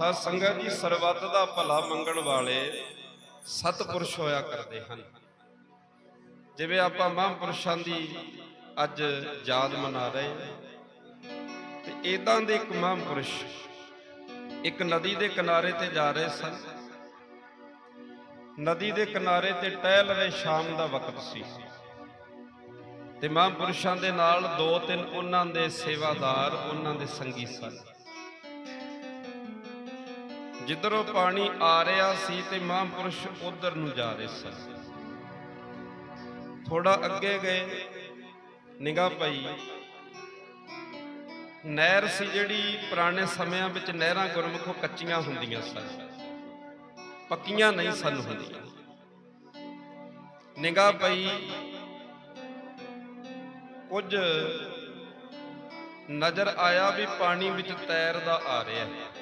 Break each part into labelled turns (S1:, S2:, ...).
S1: ਸਾਧ ਸੰਗਤ ਜੀ, ਸਰਬੱਤ ਦਾ ਭਲਾ ਮੰਗਣ ਵਾਲੇ ਸਤਪੁਰਸ਼ ਹੋਇਆ ਕਰਦੇ ਹਨ। ਜਿਵੇਂ ਆਪਾਂ ਮਹਾਂਪੁਰਸ਼ਾਂ ਦੀ ਅੱਜ ਯਾਦ ਮਨਾ ਰਹੇ ਤੇ ਇਦਾਂ ਦੇ ਇੱਕ ਮਹਾਂਪੁਰਸ਼ ਇੱਕ ਨਦੀ ਦੇ ਕਿਨਾਰੇ ਤੇ ਜਾ ਰਹੇ ਸਨ। ਨਦੀ ਦੇ ਕਿਨਾਰੇ ਤੇ ਟਹਿਲ ਰਹੇ ਸ਼ਾਮ ਦਾ ਵਕਤ ਸੀ। ਤੇ ਮਹਾਂਪੁਰਸ਼ਾਂ ਦੇ ਨਾਲ ਦੋ ਤਿੰਨ ਉਹਨਾਂ ਦੇ ਸੇਵਾਦਾਰ, ਉਹਨਾਂ ਦੇ ਸੰਗੀ ਸਨ। ਜਿੱਧਰੋਂ ਪਾਣੀ ਆ ਰਿਹਾ ਸੀ ਤੇ ਮਹਾਂਪੁਰਸ਼ ਉਧਰ ਨੂੰ ਜਾ ਰਹੇ ਸਨ। ਥੋੜਾ ਅੱਗੇ ਗਏ, ਨਿਗਾਹ ਪਈ। ਨਹਿਰ ਸੀ ਜਿਹੜੀ ਪੁਰਾਣੇ ਸਮਿਆਂ ਵਿੱਚ ਨਹਿਰਾਂ ਗੁਰਮੁਖੋਂ ਕੱਚੀਆਂ ਹੁੰਦੀਆਂ ਸਨ। ਪੱਕੀਆਂ ਨਹੀਂ ਸਨ ਹੁੰਦੀਆਂ। ਨਿਗਾਹ ਪਈ। ਕੁਝ ਨਜ਼ਰ ਆਇਆ ਵੀ ਪਾਣੀ ਵਿੱਚ ਤੈਰਦਾ ਆ ਰਿਹਾ। ਹੈ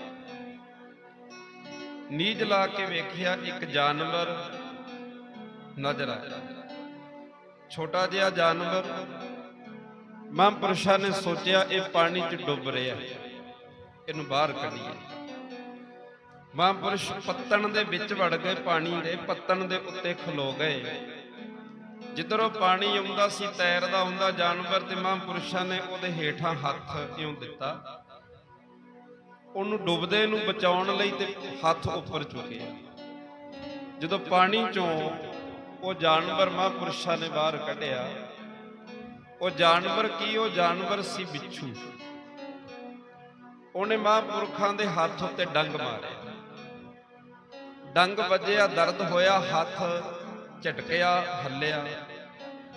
S1: ਨੀਜ ਲਾ ਕੇ ਵੇਖਿਆ ਇੱਕ ਜਾਨਵਰ ਨਜ਼ਰ ਆਇਆ। ਛੋਟਾ ਜਿਹਾ ਜਾਨਵਰ ਮਹਾਂਪੁਰਸ਼ਾਂ ਨੇ ਸੋਚਿਆ ਇਹ ਪਾਣੀ 'ਚ ਡੁੱਬ ਰਿਹਾ ਇਹਨੂੰ ਬਾਹਰ ਕੱਢੀਏ। ਮਹਾਂਪੁਰਸ਼ ਪੱਤਣ ਦੇ ਵਿੱਚ ਵੜ ਗਏ, ਪਾਣੀ ਦੇ ਪੱਤਣ ਦੇ ਉੱਤੇ ਖਲੋ ਗਏ। ਜਿੱਧਰੋਂ ਪਾਣੀ ਆਉਂਦਾ ਸੀ, ਤੈਰਦਾ ਹੁੰਦਾ ਜਾਨਵਰ ਤੇ ਮਹਾਂਪੁਰਸ਼ਾਂ ਨੇ ਉਹਦੇ ਹੇਠਾਂ ਹੱਥ ਇਉਂ ਦਿੱਤਾ। ਉਹਨੂੰ ਡੁੱਬਦੇ ਨੂੰ ਬਚਾਉਣ ਲਈ ਤੇ ਹੱਥ ਉੱਪਰ ਚੁੱਕਿਆ ਜਦੋਂ ਪਾਣੀ ਚੋਂ ਉਹ ਜਾਨਵਰ ਮਹਾਂਪੁਰਸ਼ਾਂ ਨੇ ਬਾਹਰ ਕੱਢਿਆ, ਉਹ ਜਾਨਵਰ ਕੀ, ਉਹ ਜਾਨਵਰ ਸੀ ਬਿੱਛੂ। ਉਹਨੇ ਮਹਾਂਪੁਰਖਾਂ ਦੇ ਹੱਥ ਉੱਤੇ ਡੰਗ ਮਾਰਿਆ। ਡੰਗ ਵੱਜਿਆ, ਦਰਦ ਹੋਇਆ, ਹੱਥ ਝਟਕਿਆ, ਹੱਲਿਆ।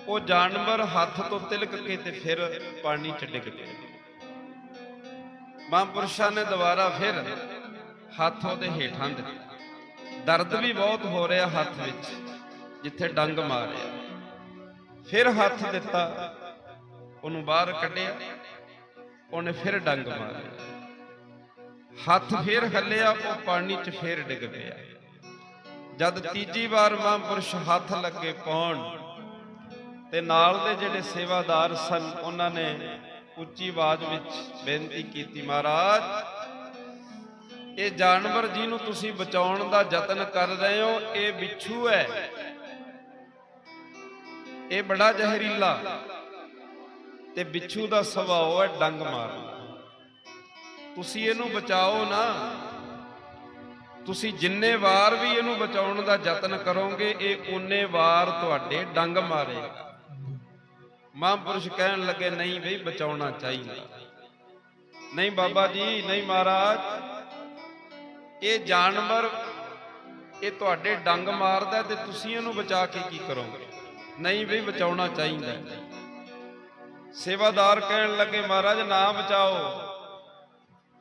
S1: ਉਹ ਜਾਨਵਰ ਹੱਥ ਤੋਂ ਤਿਲਕ ਕੇ ਤੇ ਫਿਰ ਪਾਣੀ ਚ ਡਿੱਗ ਪਿਆ। ਮਹਾਂਪੁਰਸ਼ਾਂ ਨੇ ਦੁਬਾਰਾ ਫਿਰ ਹੱਥ ਉਹਦੇ ਹੇਠਾਂ ਦਿੱਤਾ ਦਰਦ ਵੀ ਬਹੁਤ ਹੋ ਰਿਹਾ ਹੱਥ ਵਿੱਚ, ਜਿੱਥੇ ਡੰਗ ਮਾਰਿਆ। ਫਿਰ ਹੱਥ ਦਿੱਤਾ, ਉਹਨੂੰ ਬਾਹਰ ਕੱਢਿਆ, ਉਹਨੇ ਫਿਰ ਡੰਗ ਮਾਰਿਆ। ਹੱਥ ਫਿਰ ਹੱਲਿਆ, ਉਹ ਪਾਣੀ 'ਚ ਫਿਰ ਡਿੱਗ ਪਿਆ। ਜਦ ਤੀਜੀ ਵਾਰ ਮਹਾਂਪੁਰਸ਼ ਹੱਥ ਲੱਗੇ ਪਾਉਣ, ਤੇ ਨਾਲ ਦੇ ਜਿਹੜੇ ਸੇਵਾਦਾਰ ਸਨ, ਉਹਨਾਂ ਨੇ ਉੱਚੀ ਆਵਾਜ਼ ਵਿੱਚ ਬੇਨਤੀ ਕੀਤੀ ਮਹਾਰਾਜ, ਇਹ ਜਾਨਵਰ ਜਿਹਨੂੰ ਤੁਸੀਂ ਬਚਾਉਣ ਦਾ ਯਤਨ ਕਰ ਰਹੇ ਹੋ, ਇਹ ਬਿੱਛੂ ਹੈ। ਇਹ ਬੜਾ ਜ਼ਹਿਰੀਲਾ ਤੇ ਬਿੱਛੂ ਦਾ ਸੁਭਾਅ ਹੈ ਡੰਗ ਮਾਰਨਾ। ਤੁਸੀਂ ਇਹਨੂੰ ਬਚਾਓ ਨਾ। ਤੁਸੀਂ ਜਿੰਨੇ ਵਾਰ ਵੀ ਇਹਨੂੰ ਬਚਾਉਣ ਦਾ ਯਤਨ ਕਰੋਗੇ, ਇਹ ਓਨੇ ਵਾਰ ਤੁਹਾਡੇ ਡੰਗ ਮਾਰੇਗਾ। ਮਹਾਂਪੁਰਸ਼ ਕਹਿਣ ਲੱਗੇ, ਨਹੀਂ ਬਈ, ਬਚਾਉਣਾ ਚਾਹੀਦਾ। ਨਹੀਂ ਬਾਬਾ ਜੀ, ਨਹੀਂ ਮਹਾਰਾਜ, ਇਹ ਜਾਨਵਰ, ਇਹ ਤੁਹਾਡੇ ਡੰਗ ਮਾਰਦਾ ਤੇ ਤੁਸੀਂ ਇਹਨੂੰ ਬਚਾ ਕੇ ਕੀ ਕਰੋਗੇ? ਨਹੀਂ ਬਈ, ਬਚਾਉਣਾ ਚਾਹੀਦਾ। ਸੇਵਾਦਾਰ ਕਹਿਣ ਲੱਗੇ, ਮਹਾਰਾਜ, ਨਾ ਬਚਾਓ।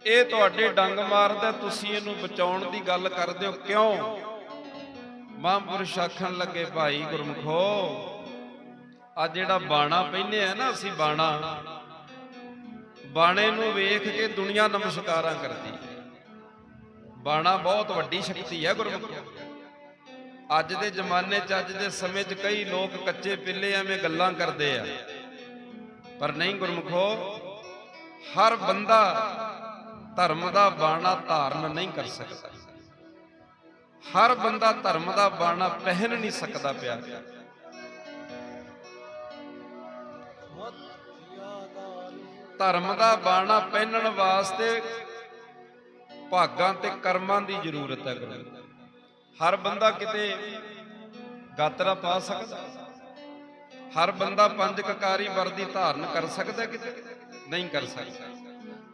S1: ਇਹ ਤੁਹਾਡੇ ਡੰਗ ਮਾਰਦਾ, ਤੁਸੀਂ ਇਹਨੂੰ ਬਚਾਉਣ ਦੀ ਗੱਲ ਕਰਦੇ ਹੋ ਕਿਉਂ? ਮਹਾਂਪੁਰਸ਼ ਆਖਣ ਲੱਗੇ, ਭਾਈ ਗੁਰਮਖੋ ਆ ਜਿਹੜਾ ਬਾਣਾ ਪਹਿਨੇ ਆ ਨਾ ਅਸੀਂ ਬਾਣਾ, ਬਾਣੇ ਨੂੰ ਵੇਖ ਕੇ ਦੁਨੀਆ ਨਮਸਕਾਰਾਂ ਕਰਦੀ। ਬਾਣਾ ਬਹੁਤ ਵੱਡੀ ਸ਼ਕਤੀ ਹੈ ਗੁਰਮਖੋ। ਅੱਜ ਦੇ ਜ਼ਮਾਨੇ 'ਚ, ਅੱਜ ਦੇ ਸਮੇਂ 'ਚ ਕਈ ਲੋਕ ਕੱਚੇ ਪਿੱਲੇ ਐਵੇਂ ਗੱਲਾਂ ਕਰਦੇ ਆ। ਪਰ ਨਹੀਂ ਗੁਰਮੁਖੋ, ਹਰ ਬੰਦਾ ਧਰਮ ਦਾ ਬਾਣਾ ਧਾਰਨ ਨਹੀਂ ਕਰ ਸਕਦਾ। ਹਰ ਬੰਦਾ ਧਰਮ ਦਾ ਬਾਣਾ ਪਹਿਨ ਨਹੀਂ ਸਕਦਾ ਪਿਆ। ਧਰਮ ਦਾ ਬਾਣਾ ਪਹਿਨਣ ਵਾਸਤੇ ਭਾਗਾਂ ਤੇ ਕਰਮਾਂ ਦੀ ਜ਼ਰੂਰਤ ਹੈ ਗੁਰੂ। ਹਰ ਬੰਦਾ ਕਿਤੇ ਗਾਤਰਾ ਪਾ ਸਕਦਾ ਹਰ ਬੰਦਾ ਪੰਜ ਕਕਾਰੀ ਵਰਦੀ ਧਾਰਨ ਕਰ ਸਕਦਾ ਕਿਤੇ। ਨਹੀਂ ਕਰ ਸਕਦਾ।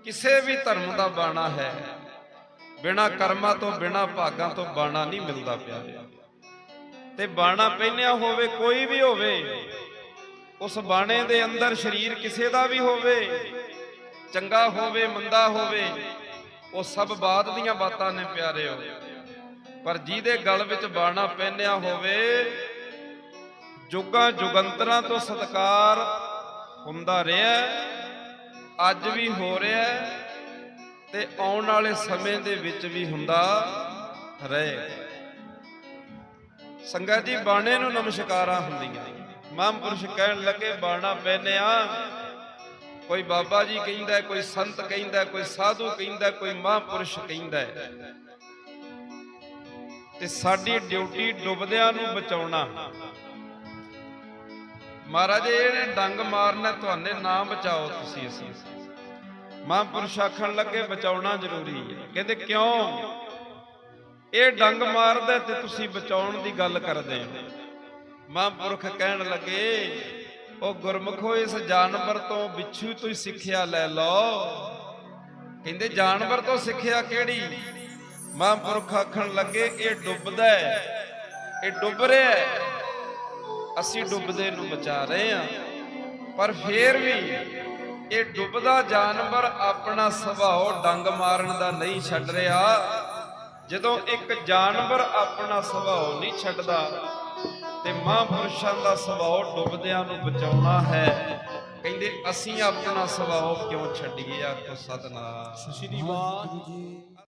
S1: ਕਿਸੇ ਵੀ ਧਰਮ ਦਾ ਬਾਣਾ ਹੈ। ਬਿਨਾ ਕਰਮਾਂ ਤੋਂ, ਬਿਨਾ ਭਾਗਾਂ ਤੋਂ ਬਾਣਾ ਨਹੀਂ ਮਿਲਦਾ ਪਿਆ। ਤੇ ਬਾਣਾ ਪਹਿਨਿਆ ਹੋਵੇ, ਕੋਈ ਵੀ ਹੋਵੇ ਉਸ ਬਾਣੇ ਦੇ ਅੰਦਰ ਸਰੀਰ ਕਿਸੇ ਦਾ ਵੀ ਹੋਵੇ, ਚੰਗਾ ਹੋਵੇ, ਮੰਦਾ ਹੋਵੇ, ਉਹ ਸਭ ਬਾਤ ਦੀਆਂ ਬਾਤਾਂ ਨੇ ਪਿਆਰਿਓ ਪਰ ਜਿਹਦੇ ਗਲ ਵਿੱਚ ਬਾਣਾ ਪਹਿਨਿਆ ਹੋਵੇ, ਜੁਗਾਂ ਜੁਗੰਤਰਾਂ ਤੋਂ ਸਤਕਾਰ ਹੁੰਦਾ ਰਿਹਾ ਅੱਜ ਵੀ ਹੋ ਰਿਹਾ ਤੇ ਆਉਣ ਵਾਲੇ ਸਮੇਂ ਦੇ ਵਿੱਚ ਵੀ ਹੁੰਦਾ ਰਹੇ ਸੰਗਤ ਜੀ, ਬਾਣੇ ਨੂੰ ਨਮਸਕਾਰਾਂ ਹੁੰਦੀਆਂ ਮਹਾਂਪੁਰਸ਼ ਕਹਿਣ ਲੱਗੇ, ਬਾਣਾ ਪਹਿਨਿਆ ਕੋਈ ਬਾਬਾ ਜੀ ਕਹਿੰਦਾ, ਕੋਈ ਸੰਤ ਕਹਿੰਦਾ, ਕੋਈ ਸਾਧੂ ਕਹਿੰਦਾ, ਕੋਈ ਮਹਾਂਪੁਰਸ਼ ਕਹਿੰਦਾ ਤੇ ਸਾਡੀ ਡਿਊਟੀ ਡੁੱਬਦਿਆਂ ਨੂੰ ਬਚਾਉਣਾ। ਮਹਾਰਾਜ ਇਹਨੇ ਡੰਗ ਮਾਰਨਾ ਤੁਹਾਨੇ ਨਾ ਬਚਾਓ ਤੁਸੀਂ ਅਸੀਂ। ਮਹਾਂਪੁਰਸ਼ ਆਖਣ ਲੱਗੇ, ਬਚਾਉਣਾ ਜ਼ਰੂਰੀ ਹੈ। ਕਹਿੰਦੇ, ਕਿਉਂ? ਇਹ ਡੰਗ ਮਾਰਦਾ ਤੇ ਤੁਸੀਂ ਬਚਾਉਣ ਦੀ ਗੱਲ ਕਰਦੇ ਹੋ। ਮਹਾਂਪੁਰਖ ਕਹਿਣ ਲੱਗੇ, ਉਹ ਗੁਰਮਖੋ ਇਸ ਜਾਨਵਰ ਤੋਂ ਵਿਛੂ ਤੋਂ ਹੀ ਸਿੱਖਿਆ ਲੈ ਲਓ। ਕਹਿੰਦੇ, ਜਾਨਵਰ ਤੋਂ ਸਿੱਖਿਆ ਕਿਹੜੀ? ਮਹਾਂਪੁਰਖ ਆਖਣ ਲੱਗੇ, ਇਹ ਡੁੱਬਦਾ ਹੈ। ਇਹ ਡੁੱਬ ਰਿਹਾ ਹੈ। ਅਸੀਂ ਡੁੱਬਦੇ ਨੂੰ ਬਚਾ ਰਹੇ ਹਾਂ। ਪਰ ਫੇਰ ਵੀ ਇਹ ਡੁੱਬਦਾ ਜਾਨਵਰ ਆਪਣਾ ਸੁਭਾਅ ਡੰਗ ਮਾਰਨ ਦਾ ਨਹੀਂ ਛੱਡ ਰਿਹਾ। ਜਦੋਂ ਇੱਕ ਜਾਨਵਰ ਆਪਣਾ ਸੁਭਾਅ ਨਹੀਂ ਛੱਡਦਾ ਤੇ ਮਹਾਂਪੁਰਸ਼ਾਂ ਦਾ ਸੁਭਾਅ ਡੁੱਬਦਿਆਂ ਨੂੰ ਬਚਾਉਣਾ ਹੈ। ਕਹਿੰਦੇ, ਅਸੀਂ ਆਪਣਾ ਸੁਭਾਅ ਕਿਉਂ ਛੱਡੀਏ ਆਖੋ ਸਤਨਾਮ?
S2: ਸ੍ਰੀ ਵਾਹਿਗੁਰੂ ਜੀ